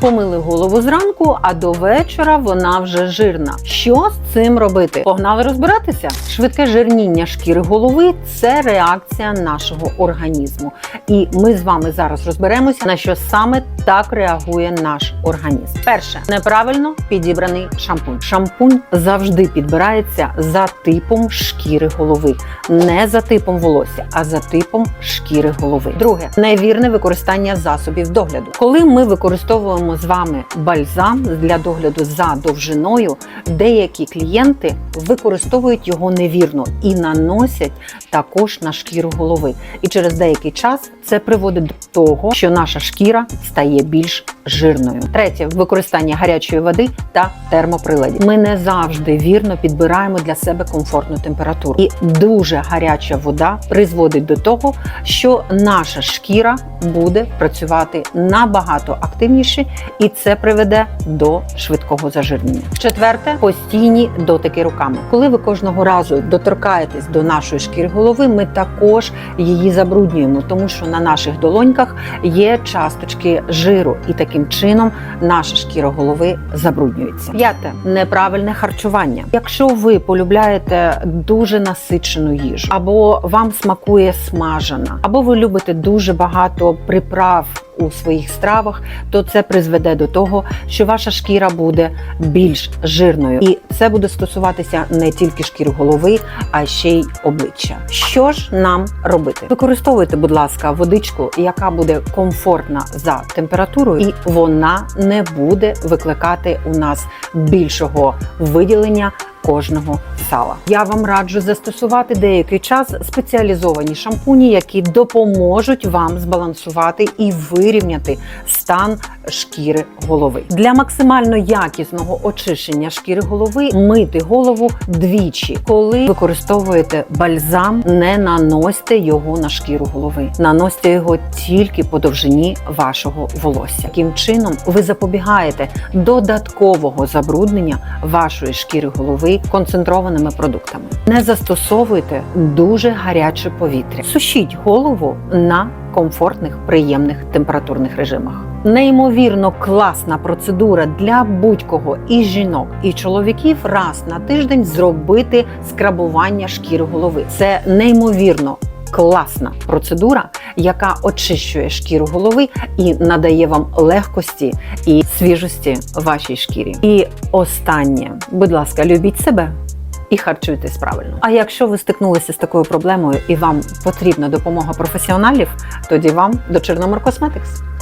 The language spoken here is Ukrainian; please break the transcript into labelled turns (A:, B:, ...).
A: Помили голову зранку, а до вечора вона вже жирна. Що з цим робити? Погнали розбиратися. Швидке жирніння шкіри голови це реакція нашого організму. І ми з вами зараз розберемося, на що саме так реагує наш організм. Перше, неправильно підібраний шампунь. Шампунь завжди підбирається за типом шкіри голови, не за типом волосся, а за типом шкіри голови. Друге, невірне використання засобів догляду. Коли ми використовуємо з вами бальзам для догляду за довжиною, деякі клієнти використовують його невірно і наносять також на шкіру голови. І через деякий час це приводить до того, що наша шкіра стає більш жирною. Третє використання гарячої води та термоприладів. Ми не завжди вірно підбираємо для себе комфортну температуру, і дуже гаряча вода призводить до того, що наша шкіра буде працювати набагато активніше, і це приведе до швидкого зажирнення. Четверте постійні дотики руками. Коли ви кожного разу доторкаєтесь до нашої шкіри голови, ми також її забруднюємо, тому що на наших долоньках є часточки жиру, і таким чином наша шкіра голови забруднюється. П'яте неправильне харчування. Якщо ви полюбляєте дуже насичену їжу, або вам смакує смажена, або ви любите дуже багато приправ. У своїх стравах, то це призведе до того, що ваша шкіра буде більш жирною, і це буде стосуватися не тільки шкіри голови, а ще й обличчя. Що ж нам робити? Використовуйте, будь ласка, водичку, яка буде комфортна за температурою, і вона не буде викликати у нас більшого виділення кожного сала. Я вам раджу застосувати деякий час спеціалізовані шампуні, які допоможуть вам збалансувати і вирівняти стан шкіри голови. Для максимально якісного очищення шкіри голови мити голову двічі. Коли використовуєте бальзам, не наносьте його на шкіру голови. Наносьте його тільки по довжині вашого волосся. Таким чином ви запобігаєте додаткового забруднення вашої шкіри голови концентрованими продуктами. Не застосовуйте дуже гаряче повітря. Сушіть голову на комфортних, приємних температурних режимах. Неймовірно класна процедура для будь-кого і жінок, і чоловіків раз на тиждень зробити скрабування шкіри голови. Це неймовірно. Класна процедура, яка очищує шкіру голови і надає вам легкості і свіжості вашій шкірі. І останнє, будь ласка, любіть себе і харчуйтесь правильно. А якщо ви стикнулися з такою проблемою і вам потрібна допомога професіоналів, тоді вам до Чорномор Cosmetics.